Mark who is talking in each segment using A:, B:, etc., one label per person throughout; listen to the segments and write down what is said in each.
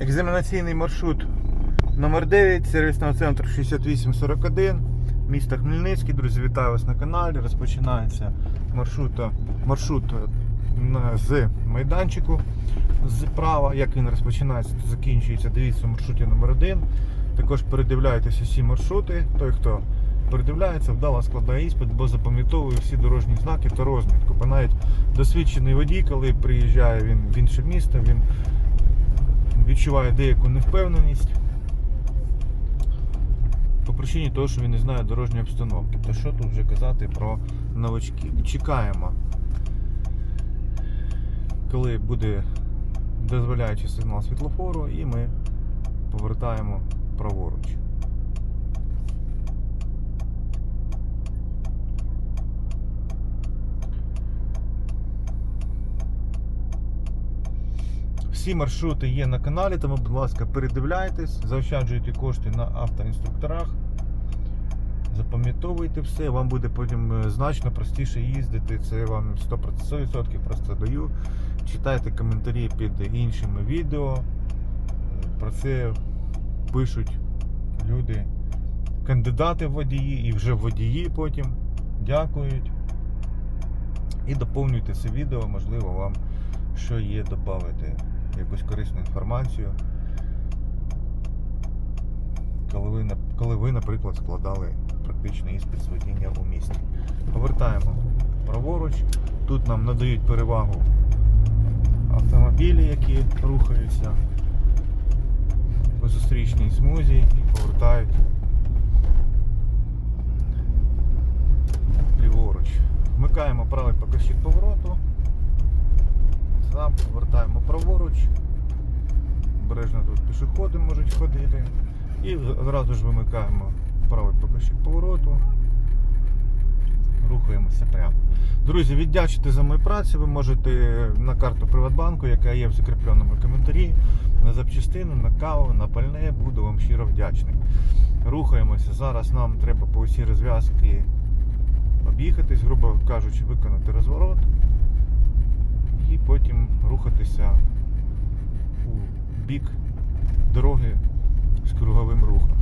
A: Екзаменаційний маршрут номер 9 сервісного центру 6841, місто Хмельницький. Друзі, вітаю вас на каналі. Розпочинається маршрут, маршрут з майданчику зправа. Як він розпочинається, то закінчується. Дивіться в маршруті номер 1 Також передивляйтеся всі маршрути. Той, хто передивляється, вдало складає іспит, бо запам'ятовує всі дорожні знаки та розмітку. Бо навіть досвідчений водій, коли приїжджає він в інше місто, він відчуває деяку невпевненість по причині того, що він не знає дорожньої обстановки. То що тут вже казати про новачків? Чекаємо, коли буде дозволяючий сигнал світлофору, і ми повертаємо праворуч. Всі маршрути є на каналі, тому, будь ласка, передивляйтесь, заощаджуйте кошти на автоінструкторах. Запам'ятовуйте все, вам буде потім е, значно простіше їздити. Це вам 100% просто даю. Читайте коментарі під іншими відео. Е, Про це пишуть люди, кандидати в водії і вже водії потім дякують. І доповнюйте це відео, можливо, вам що є додати якусь корисну інформацію. Коли ви, коли ви, наприклад, складали практичний іспит з водіння у місті. Повертаємо праворуч. Тут нам надають перевагу автомобілі, які рухаються по зустрічній смузі і повертають ліворуч. Вмикаємо правий показчик повороту. Сам повертаємо праворуч. Обережно тут пішоходи можуть ходити. І одразу ж вимикаємо правий показчик повороту. Рухаємося прямо. Друзі, віддячити за мою працю ви можете на карту Приватбанку, яка є в закріпленому коментарі, на запчастину, на каву, на пальне. Буду вам щиро вдячний. Рухаємося. Зараз нам треба по усій розв'язки об'їхатись, грубо кажучи, виконати розворот і потім рухатися у бік дороги з круговим рухом.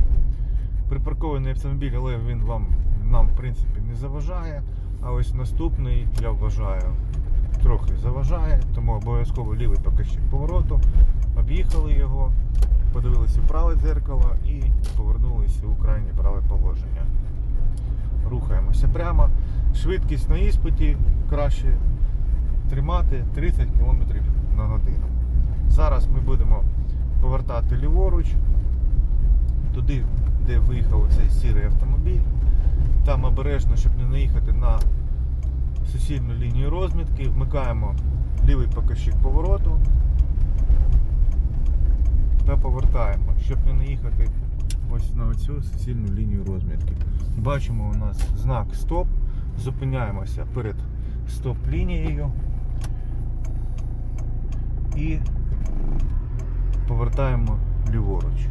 A: Припаркований автомобіль, але він вам нам в принципі не заважає. А ось наступний, я вважаю, трохи заважає, тому обов'язково лівий показчик повороту. Об'їхали його, подивилися в праве дзеркало і повернулися у крайнє праве положення. Рухаємося прямо. Швидкість на іспиті краще тримати 30 км на годину. Зараз ми будемо повертати ліворуч, туди, де виїхав цей сірий автомобіль. Там обережно, щоб не наїхати на суцільну лінію розмітки, вмикаємо лівий показчик повороту та повертаємо, щоб не наїхати ось на цю суцільну лінію розмітки. Бачимо у нас знак стоп, зупиняємося перед стоп-лінією і повертаємо ліворуч.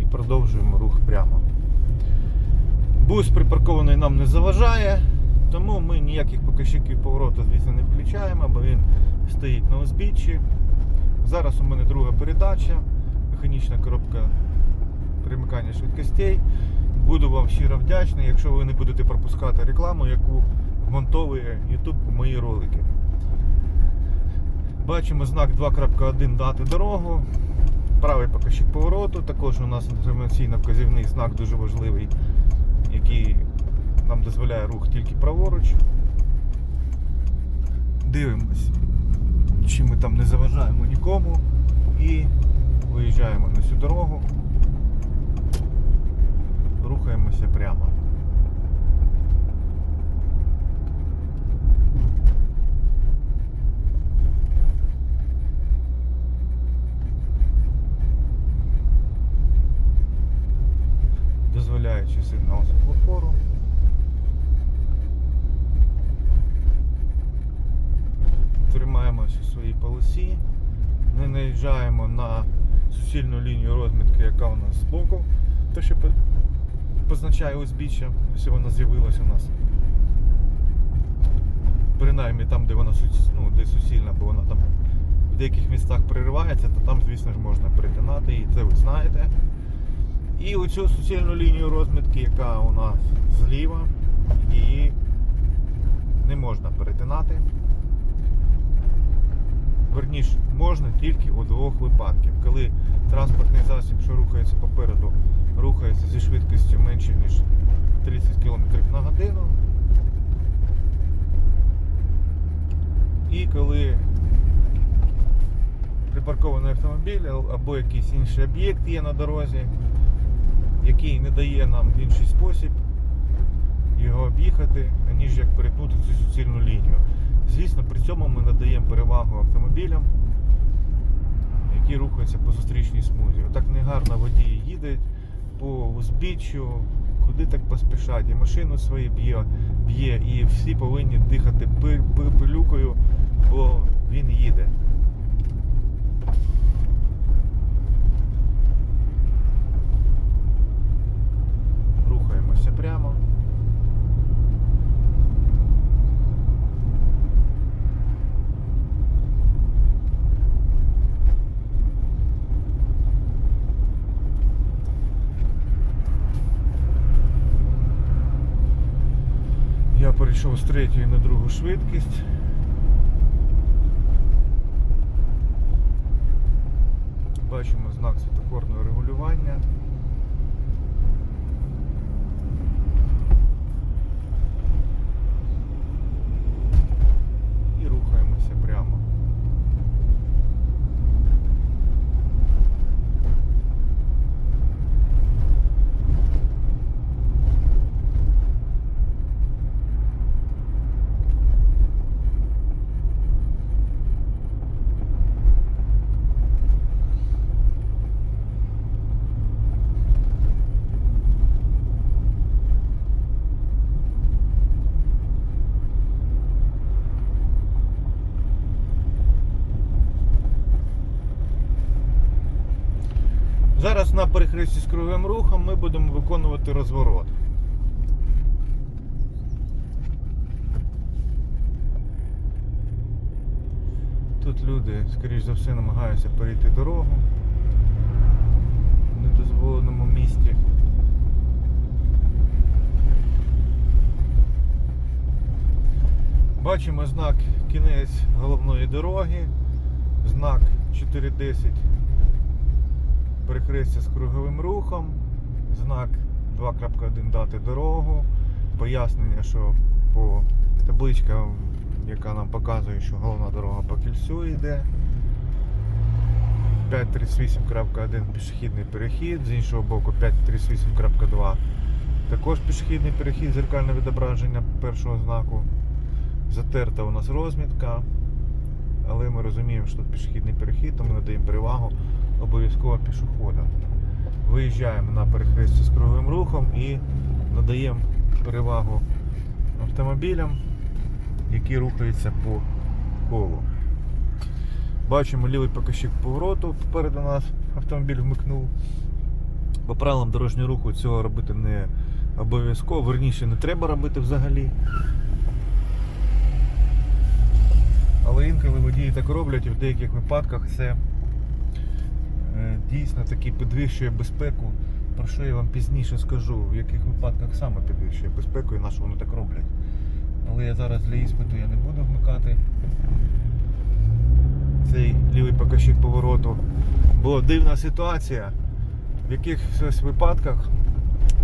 A: І продовжуємо рух прямо. Бус припаркований нам не заважає, тому ми ніяких показчиків повороту, звісно, не включаємо, бо він стоїть на узбіччі. Зараз у мене друга передача, механічна коробка перемикання швидкостей. Буду вам щиро вдячний, якщо ви не будете пропускати рекламу, яку вмонтовує YouTube у мої ролики. Бачимо знак 2.1 дати дорогу. Правий показчик повороту. Також у нас інформаційно вказівний знак дуже важливий, який нам дозволяє рух тільки праворуч. Дивимось, чи ми там не заважаємо нікому і виїжджаємо на цю дорогу. Рухаємося прямо. Дозволяючи сигнал світлофору. Тримаємося в своїй полосі, не наїжджаємо на суцільну лінію розмітки, яка у нас збоку, то що позначає узбіччя, якщо вона з'явилася у нас. Принаймні там, де вона ну, де суцільна, бо вона там в деяких містах переривається, то там, звісно ж, можна перетинати її, це ви знаєте. І оцю суцільну лінію розмітки, яка у нас зліва, її не можна перетинати. Верніше, можна тільки у двох випадках. Коли транспортний засіб, що рухається попереду, рухається зі швидкістю менше, ніж 30 км на годину. І коли припаркований автомобіль або якийсь інший об'єкт є на дорозі, який не дає нам в інший спосіб його об'їхати, аніж як перетнути цю суцільну лінію. Звісно, при цьому ми надаємо перевагу автомобілям, які рухаються по зустрічній смузі. Отак негарно водії їдуть по узбіччю, куди так поспішать, і машину свою б'є, б'є, і всі повинні дихати пи- пи- пилюкою, бо він їде. Рухаємося прямо. Я перейшов з третьої на другу швидкість. Бачимо знак світофорного регулювання. І рухаємося прямо. На з круговим рухом ми будемо виконувати розворот. Тут люди, скоріш за все, намагаються перейти дорогу в недозволеному місці. Бачимо знак кінець головної дороги, знак 410 перехрестя з круговим рухом, знак 2.1 дати дорогу, пояснення, що по табличка, яка нам показує, що головна дорога по кільцю йде. 538.1 пішохідний перехід, з іншого боку 538.2 також пішохідний перехід, зеркальне відображення першого знаку. Затерта у нас розмітка, але ми розуміємо, що тут пішохідний перехід, тому надаємо перевагу обов'язково пішоходам. Виїжджаємо на перехрестя з круговим рухом і надаємо перевагу автомобілям, які рухаються по колу. Бачимо лівий показчик повороту попереду нас автомобіль вмикнув. По правилам дорожнього руху цього робити не обов'язково, верніше не треба робити взагалі. Але інколи водії так роблять і в деяких випадках це е, дійсно таки підвищує безпеку. Про що я вам пізніше скажу, в яких випадках саме підвищує безпеку і на що вони так роблять. Але я зараз для іспиту я не буду вмикати цей лівий показчик повороту. Бо дивна ситуація. В якихось випадках,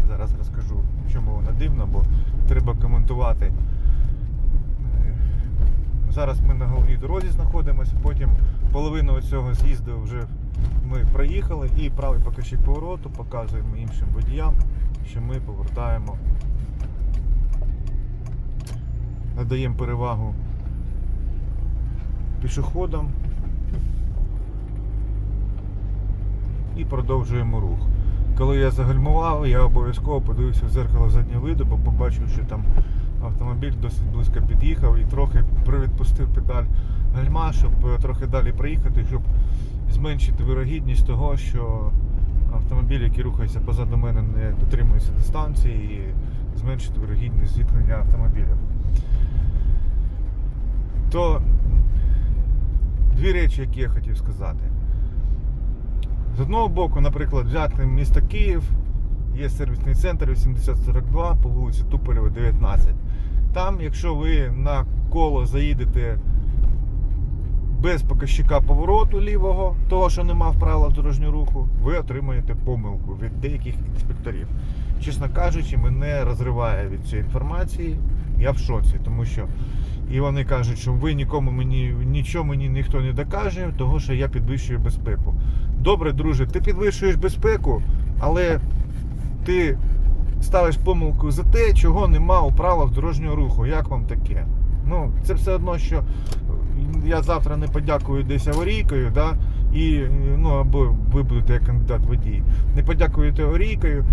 A: зараз розкажу, чому вона дивна, бо треба коментувати. Зараз ми на головній дорозі знаходимося, потім половину цього з'їзду вже ми проїхали і правий показчик повороту показуємо іншим водіям, що ми повертаємо, надаємо перевагу пішоходам і продовжуємо рух. Коли я загальмував, я обов'язково подивився в зеркало заднього виду, бо побачив, що там автомобіль досить близько під'їхав і трохи привідпустив педаль гальма, щоб е, трохи далі проїхати, щоб зменшити вирогідність того, що автомобіль, який рухається позаду мене, не дотримується дистанції і зменшити вирогідність зіткнення автомобілів. То дві речі, які я хотів сказати. З одного боку, наприклад, взяти місто Київ, є сервісний центр 8042 по вулиці Туполєва, 19. Там, якщо ви на коло заїдете без показчика повороту лівого, того, що нема в правилах дорожнього руху, ви отримаєте помилку від деяких інспекторів. Чесно кажучи, мене розриває від цієї інформації. Я в шоці, тому що і вони кажуть, що ви нікому мені нічого мені ніхто не докаже, того що я підвищую безпеку. Добре, друже, ти підвищуєш безпеку, але ти ставиш помилку за те, чого нема у правилах дорожнього руху. Як вам таке? Ну, це все одно, що я завтра не подякую десь аварійкою, да, і ну або ви будете як кандидат водій, не подякуєте аварійкою,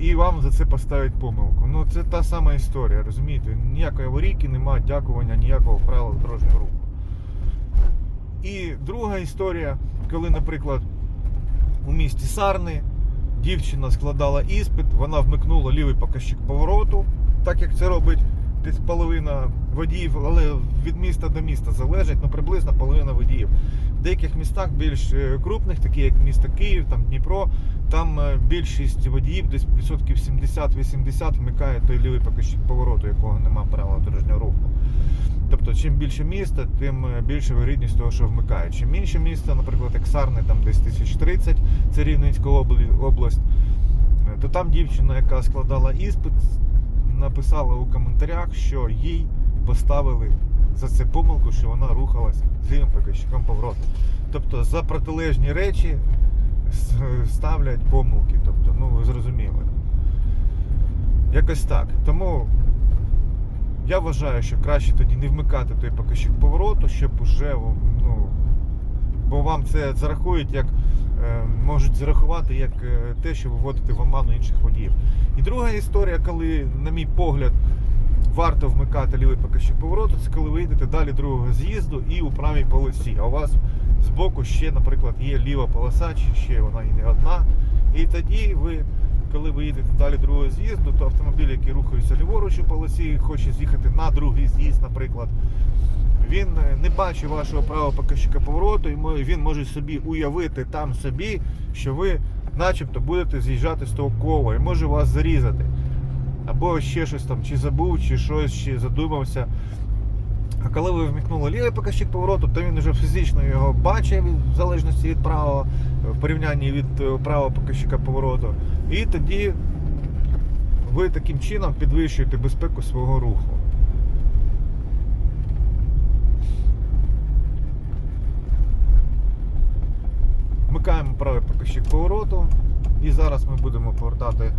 A: і вам за це поставить помилку. Ну це та сама історія, розумієте? Ніякої аварійки немає, дякування, ніякого правила дорожнього руху. І друга історія, коли, наприклад, у місті Сарни дівчина складала іспит, вона вмикнула лівий показчик повороту, так як це робить десь половина водіїв, але від міста до міста залежить, ну приблизно половина водіїв. В деяких містах більш е, крупних, такі як місто Київ, там Дніпро, там е, більшість водіїв, десь відсотків 70-80 вмикає той лівий показчик повороту, якого немає правила дорожнього руху. Тобто, чим більше міста, тим е, більше вирідність того, що вмикають. Чим менше міста, наприклад, як Сарни, там десь 1030, це Рівненська область, е, то там дівчина, яка складала іспит, написала у коментарях, що їй поставили за це помилку, що вона рухалась з лівим показчиком повороту. Тобто за протилежні речі ставлять помилки. Тобто, ну ви зрозуміли. Якось так. Тому я вважаю, що краще тоді не вмикати той показчик повороту, щоб уже ну, бо вам це зарахують як е, можуть зарахувати як е, те, що виводите в оману інших водіїв. І друга історія, коли, на мій погляд, варто вмикати лівий показчик повороту, це коли ви йдете далі другого з'їзду і у правій полосі. А у вас збоку ще, наприклад, є ліва полоса, чи ще вона і не одна. І тоді ви, коли ви їдете далі другого з'їзду, то автомобіль, який рухається ліворуч у полосі, хоче з'їхати на другий з'їзд, наприклад, він е, не бачить вашого правого показчика повороту, і він може собі уявити там собі, що ви начебто будете з'їжджати з того кола і може вас зарізати. Або ще щось там, чи забув, чи щось, чи задумався. А коли ви вмікнули лівий показчик повороту, то він вже фізично його бачить в залежності від правого, в порівнянні від е, правого показчика повороту. І тоді ви таким чином підвищуєте безпеку свого руху. Вмикаємо правий показчик повороту. І зараз ми будемо повертати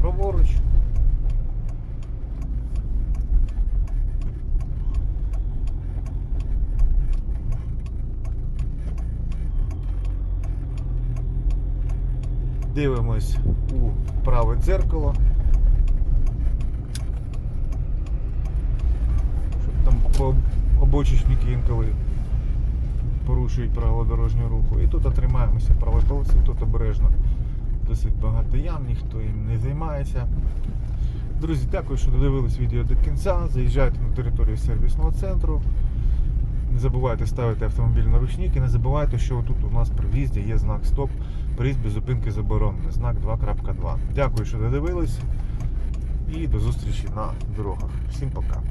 A: праворуч. Дивимось у праве дзеркало. Щоб там обочечники інколи порушують правила дорожнього руху. І тут отримаємося правої полоси, тут обережно досить багато ям, ніхто їм не займається. Друзі, дякую, що додивились відео до кінця. Заїжджайте на територію сервісного центру. Не забувайте ставити автомобіль на ручник і не забувайте, що тут у нас при в'їзді є знак Стоп, приїзд без зупинки заборонений, знак 2.2. Дякую, що додивились і до зустрічі на дорогах. Всім пока.